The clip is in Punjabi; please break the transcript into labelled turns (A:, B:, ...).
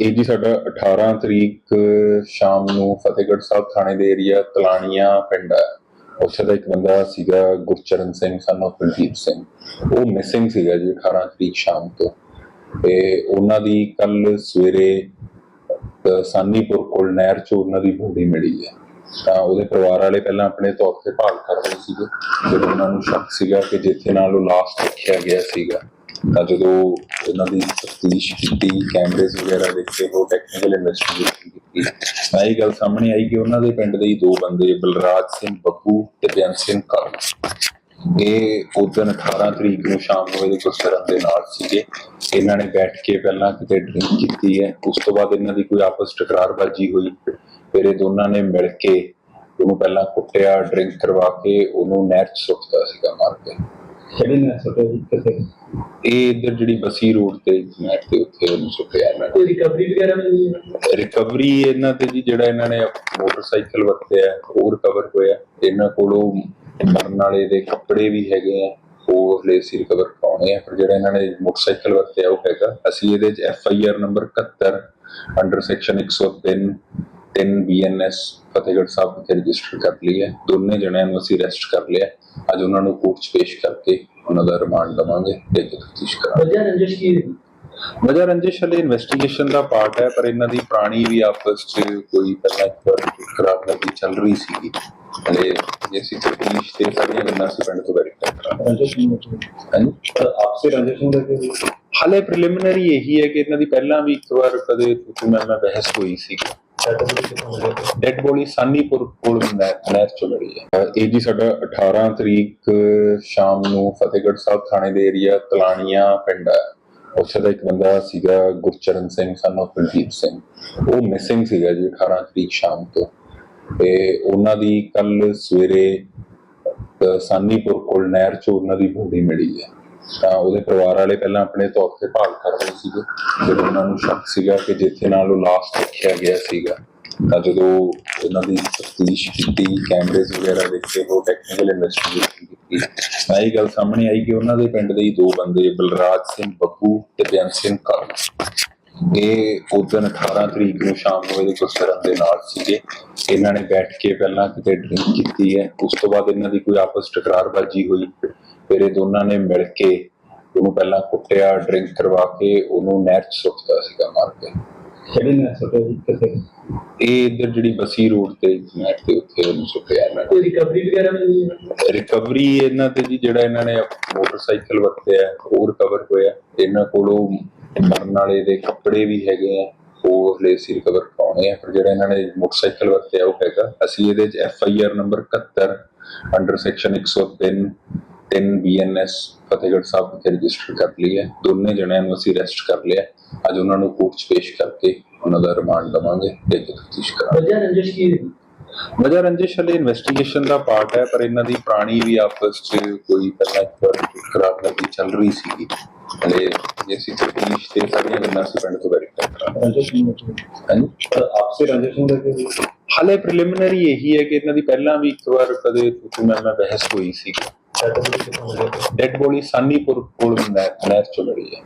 A: ਇਹ ਜੀ ਸਾਡਾ 18 ਤਰੀਕ, ਸ਼ਾਮ ਨੂੰ ਫਤਿਹਗੜ੍ਹ ਸਾਹਿਬ ਥਾਣੇ ਦੇ ਏਰੀਆ ਤਲਾਣੀਆਂ ਪਿੰਡ ਹੈ। ਉੱਥੇ ਦਾ ਇੱਕ ਬੰਦਾ ਸੀਗਾ ਗੁਰਚਰਨ ਸਿੰਘ ਸਨ of ਕੁਲਦੀਪ ਸਿੰਘ। ਉਹ ਮਿਸਿੰਗ ਸੀਗਾ ਜੀ 18 ਤਰੀਕ ਸ਼ਾਮ ਤੋਂ। ਤੇ ਉਹਨਾਂ ਦੀ ਕੱਲ ਸਵੇਰੇ ਸਾਨੀਪੁਰ ਕੋਲ ਨਹਿਰ 'ਚ ਉਹਨਾਂ ਦੀ ਬੋਡੀ ਮਿਲੀ ਹੈ। ਤਾਂ ਉਹਦੇ ਪਰਿਵਾਰ ਵਾਲੇ ਪਹਿਲਾਂ ਆਪਣੇ ਤੌਰ ਤੇ ਭਾਲ ਕਰ ਰਹੇ ਸੀਗੇ। ਜਦੋਂ ਉਹਨਾਂ ਨੂੰ ਸ਼ੱਕ ਸੀਗਾ ਕਿ ਜਿੱਥੇ ਨਾਲ ਉਹ ਲਾਸਟ ਰੱਖਿਆ ਗਿਆ ਸੀਗਾ ਤਾਂ ਜਦੋਂ ਉਹਨਾਂ ਦੀ ਤਫਤੀਸ਼ ਕੀਤੀ ਕੈਮਰੇਜ਼ ਵਗੈਰਾ ਦੇਖੇ ਉਹ ਟੈਕਨੀਕਲ ਇਨਵੈਸਟੀਗੇਸ਼ਨ ਕੀਤੀ, ਤਾਂ ਇਹ ਗੱਲ ਸਾਹਮਣੇ ਆਈ ਕਿ ਉਹਨਾਂ ਦੇ ਪਿੰਡ ਦੇ ਹੀ ਦੋ ਬੰਦੇ, ਬਲਰਾਜ ਸਿੰਘ ਬੱਬੂ ਤੇ ਬੇਅੰਤ ਸਿੰਘ ਕਾਲੂ। ਇਹ ਉਦੋਂ 18 ਤਰੀਕ ਨੂੰ ਸ਼ਾਮ ਨੂੰ ਇਹਦੇ ਗੁਰਸਰਨ ਦੇ ਨਾਲ ਸੀਗੇ। ਇਹਨਾਂ ਨੇ ਬੈਠ ਕੇ ਪਹਿਲਾਂ ਕਿਤੇ ਡਰਿੰਕ ਕੀਤੀ ਹੈ। ਉਸ ਤੋਂ ਬਾਅਦ ਇਹਨਾਂ ਦੀ ਕੋਈ ਆਪਸ ਟਕਰਾਰਬਾਜੀ ਹੋਈ। ਫਿਰ ਇਹ ਦੋਨਾਂ ਨੇ ਮਿਲ ਕੇ ਉਹਨੂੰ ਪਹਿਲਾਂ ਕੁੱਟਿਆ ਡਰਿੰਕ ਕਰਵਾ ਕੇ ਉਹਨੂੰ ਨਹਿਰ 'ਚ ਸੁੱਟਦਾ ਸੀਗਾ, ਮਾਰ ਕੇ।
B: ਕਿਹੜੀ ਨੇ ਸੋਟੇ ਜੀ ਕਿੱਥੇ?
A: ਇਹ ਇੱਧਰ ਜਿਹੜੀ ਬਸੀ ਰੋਡ ਤੇ ਨਹਿਰ ਤੇ ਉੱਥੇ ਉਹਨੂੰ ਸੁੱਟਿਆ ਨੇ।
B: ਕੋਈ ਰਿਕਵਰੀ ਵਗੈਰਾ ਮਿਲੀ ਹੈ?
A: ਰਿਕਵਰੀ ਇਹਨਾਂ ਤੇ ਜੀ ਜਿਹੜਾ ਇਹਨਾਂ ਨੇ ਮੋਟਰਸਾਈਕਲ ਵਰਤਿਆ ਉਹ ਰਿਕਵਰ ਹੋਇਆ। ਇਹਨਾਂ ਕੋਲੋਂ ਮਰਨ ਵਾਲੇ ਦੇ ਕੱਪੜੇ ਵੀ ਹੈਗੇ ਆ ਉਹ ਹਲੇ ਸੀ ਰਿਕਵਰ ਪਾਉਣੇ ਆ। ਪਰ ਜਿਹੜਾ ਇਹਨਾਂ ਨੇ ਮੋਟਰਸਾਈਕਲ ਵਰਤਿਆ ਉਹ ਹੈਗਾ। ਅਸੀਂ ਇਹਦੇ ਚ F I R number 71 under section 103 3 BNS Fatehgarh Sahib ਵਿਖੇ ਰਜਿਸਟਰ ਕਰ ਲਈ ਹੈ। ਦੋਨੇ ਜਣਿਆਂ ਨੂੰ ਅਸੀਂ ਅਰੈਸਟ ਕਰ ਲਿਆ। ਅੱਜ ਉਹਨਾਂ ਨੂੰ ਕੋਰਟ 'ਚ ਪੇਸ਼ ਕਰਕੇ ਉਹਨਾਂ ਦਾ ਰਿਮਾਂਡ ਲਵਾਂਗੇ ਤੇ ਤਫਤੀਸ਼ ਕਰਾਂਗੇ।
B: ਵਜ੍ਹਾ ਰੰਜਿਸ਼ ਕੀ?
A: ਵਜ੍ਹਾ ਰੰਜਿਸ਼ ਹਲੇ ਇਨਵੈਸਟੀਗੇਸ਼ਨ ਦਾ ਪਾਰਟ ਹੈ ਪਰ ਇਹਨਾਂ ਦੀ ਪੁਰਾਣੀ ਵੀ ਆਪਸ 'ਚ ਕੋਈ ਪਹਿਲਾਂ ਖਰਾਬ ਲੱਗੀ ਚੱਲ ਰਹੀ ਸੀਗੀ। ਹਲੇ ਜੇ ਅਸੀਂ ਤਫਤੀਸ਼ ਤੇ ਸਾਰੀਆਂ ਗੱਲਾਂ ਅਸੀਂ ਪਿੰਡ ਤੋਂ ਵੈਰੀਫਾਈ ਕਰਾਂਗੇ।
B: ਰੰਜਿਸ਼ ਨਹੀਂ ਆਪਸੇ ਰੰਜਿਸ਼ ਲੈ ਕੇ
A: ਹਲੇ ਪ੍ਰੀਲਿਮਿਨਰੀ ਇਹੀ ਹੈ ਕਿ ਇਹਨਾਂ ਦੀ ਪਹਿਲਾਂ ਵੀ ਇੱਕ ਵਾਰ ਕਦੇ ਮੈਂ ਮੈਂ ਬਹਿਸ ਹੋਈ ਸੀ ਡੈਡ ਬੋਡੀ ਸਾਨੀਪੁਰ ਕੋਲ ਨਹਿਰ ਚੋਂ ਮਿਲੀ ਹੈ। ਇਹ ਜੀ ਸਾਡਾ 18 ਤਰੀਕ ਸ਼ਾਮ ਨੂੰ ਫਤਿਹਗੜ੍ਹ ਸਾਹਿਬ ਥਾਣੇ ਦੇ ਏਰੀਆ ਤਲਾਣੀਆਂ ਪਿੰਡ ਹੈ। ਉੱਥੇ ਦਾ ਇੱਕ ਬੰਦਾ ਸੀਗਾ ਗੁਰਚਰਨ ਸਿੰਘ ਸਨ of ਕੁਲਦੀਪ ਸਿੰਘ। ਉਹ ਮਿਸਿੰਗ ਸੀਗਾ ਜੀ 18 ਤਰੀਕ ਸ਼ਾਮ ਤੋਂ। ਤੇ ਉਹਨਾਂ ਦੀ ਕੱਲ ਸਵੇਰੇ ਸਾਨੀਪੁਰ ਕੋਲ ਨਹਿਰ 'ਚ ਉਹਨਾਂ ਦੀ ਬੋਡੀ ਮਿਲੀ ਹੈ। ਤਾਂ ਉਹਦੇ ਪਰਿਵਾਰ ਵਾਲੇ ਪਹਿਲਾਂ ਆਪਣੇ ਤੌਰ ਤੇ ਭਾਲ ਕਰ ਰਹੇ ਸੀਗੇ। ਜਦੋਂ ਉਹਨਾਂ ਨੂੰ ਸ਼ੱਕ ਸੀਗਾ ਕਿ ਜਿੱਥੇ ਨਾਲ ਉਹ ਲਾਸਟ ਦੇਖਿਆ ਗਿਆ ਸੀਗਾ, ਤਾਂ ਜਦੋਂ ਉਹਨਾਂ ਦੀ ਤਫਤੀਸ਼ ਕੀਤੀ ਕੈਮਰੇਜ਼ ਵਗੈਰਾ ਦੇਖੇ ਉਹ ਟੈਕਨੀਕਲ ਇਨਵੈਸਟੀਗੇਸ਼ਨ ਕੀਤੀ ਤਾਂ ਇਹ ਗੱਲ ਸਾਹਮਣੇ ਆਈ ਕਿ ਉਹਨਾਂ ਦੇ ਪਿੰਡ ਦੇ ਹੀ ਦੋ ਬੰਦੇ, ਬਲਰਾਜ ਸਿੰਘ ਬੱਬੂ ਤੇ ਬੇਅੰਤ ਸਿੰਘ ਕਾਲੂ ਇਹ ਉਦੋਂ 18 ਤਰੀਕ ਨੂੰ ਸ਼ਾਮ ਨੂੰ ਇਹਦੇ ਗੁਰਸਰਨ ਦੇ ਨਾਲ ਸੀਗੇ। ਇਹਨਾਂ ਨੇ ਬੈਠ ਕੇ ਪਹਿਲਾਂ ਕਿਤੇ ਡਰਿੰਕ ਕੀਤੀ ਹੈ। ਉਸ ਤੋਂ ਬਾਅਦ ਇਹਨਾਂ ਦੀ ਕੋਈ ਆਪਸ ਟਕਰਾਰਬਾਜੀ ਹੋਈ। ਫਿਰ ਇਹ ਦੋਨਾਂ ਨੇ ਮਿਲ ਕੇ ਉਹਨੂੰ ਪਹਿਲਾਂ ਕੁੱਟਿਆ ਡਰਿੰਕ ਕਰਵਾ ਕੇ ਉਹਨੂੰ ਨਹਿਰ 'ਚ ਸੁੱਟਦਾ ਸੀਗਾ ਮਾਰ ਕੇ।
B: ਕਿਹੜੀ ਨੇ ਸੋਟੇ ਜੀ? ਕਿੱਥੇ?
A: ਇਹ ਇੱਧਰ ਜਿਹੜੀ ਬਸੀ ਰੋਡ ਤੇ ਨਹਿਰ ਤੇ ਉੱਥੇ ਉਹਨੂੰ ਸੁੱਟਿਆ ਇਹਨਾਂ ਨੇ।
B: ਰਿਕਵਰੀ ਵਗੈਰਾ ਮਿਲੀ?
A: ਰਿਕਵਰੀ ਇਹਨਾਂ ਤੇ ਜੀ ਜਿਹੜਾ ਇਹਨਾਂ ਨੇ ਮੋਟਰਸਾਈਕਲ ਵਰਤਿਆ ਉਹ ਰਿਕਵਰ ਹੋਇਆ। ਇਹਨਾਂ ਕੋਲੋਂ ਮਰਨ ਵਾਲੇ ਦੇ ਕੱਪੜੇ ਵੀ ਹੈਗੇ ਆ ਉਹ ਹਲੇ ਸੀ ਰਿਕਵਰ ਪਾਉਣੇ ਆ। ਪਰ ਜਿਹੜਾ ਇਹਨਾਂ ਨੇ ਮੋਟਰਸਾਈਕਲ ਵਰਤਿਆ ਉਹ ਹੈਗਾ। ਅਸੀਂ ਇਹਦੇ ਚ F I R number 71 under section 103 3 BNS Fatehgarh Sahib ਵਿਖੇ ਰਜਿਸਟਰ ਕਰ ਲਈ ਹੈ। ਦੋਨੇ ਜਣਿਆਂ ਨੂੰ ਅਸੀਂ ਅਰੈਸਟ ਕਰ ਲਿਆ। ਅੱਜ ਉਹਨਾਂ ਨੂੰ ਕੋਰਟ 'ਚ ਪੇਸ਼ ਕਰਕੇ ਉਹਨਾਂ ਦਾ ਰਿਮਾਂਡ ਲਵਾਂਗੇ ਤੇ ਤਫਤੀਸ਼ ਕਰਾਂਗੇ।
B: ਵਜ੍ਹਾ ਰੰਜਿਸ਼ ਕੀ?
A: ਵਜ੍ਹਾ ਰੰਜਿਸ਼ ਹਲੇ ਇਨਵੈਸਟੀਗੇਸ਼ਨ ਦਾ ਪਾਰਟ ਹੈ ਪਰ ਇਹਨਾਂ ਦੀ ਪੁਰਾਣੀ ਵੀ ਆਪਸ 'ਚ ਕੋਈ ਪਹਿਲਾਂ ਇੱਕ ਵਾਰ ਖਰਾਬ ਲੱਗੀ ਚੱਲ ਰਹੀ ਸੀਗੀ। ਹਲੇ ਜੇ ਅਸੀਂ ਤਫਤੀਸ਼ ਤੇ ਸਾਰੀਆਂ ਗੱਲਾਂ ਅਸੀਂ ਪਿੰਡ ਤੋਂ ਵੈਰੀਫਾਈ ਕਰਾਂਗੇ।
B: ਰੰਜਿਸ਼।
A: ਹਾਂਜੀ?
B: ਆਪਸੇ ਰੰਜਿਸ਼ ਨੂੰ ਲੈ ਕੇ
A: ਹਲੇ ਪ੍ਰੀਲਿਮਿਨਰੀ ਇਹੀ ਹੈ ਕਿ ਇਹਨਾਂ ਦੀ ਪਹਿਲਾਂ ਵੀ ਇੱਕ ਵਾਰ ਕਦੇ ਤੁਸੀਂ ਮੈਂ ਬਹਿਸ ਹੋਈ ਸੀ
B: ਸਰਟੀਫਿਕੇਟ ਕਿੱਥੋਂ ਮਿਲਿਆ?
A: Dead body Sanipur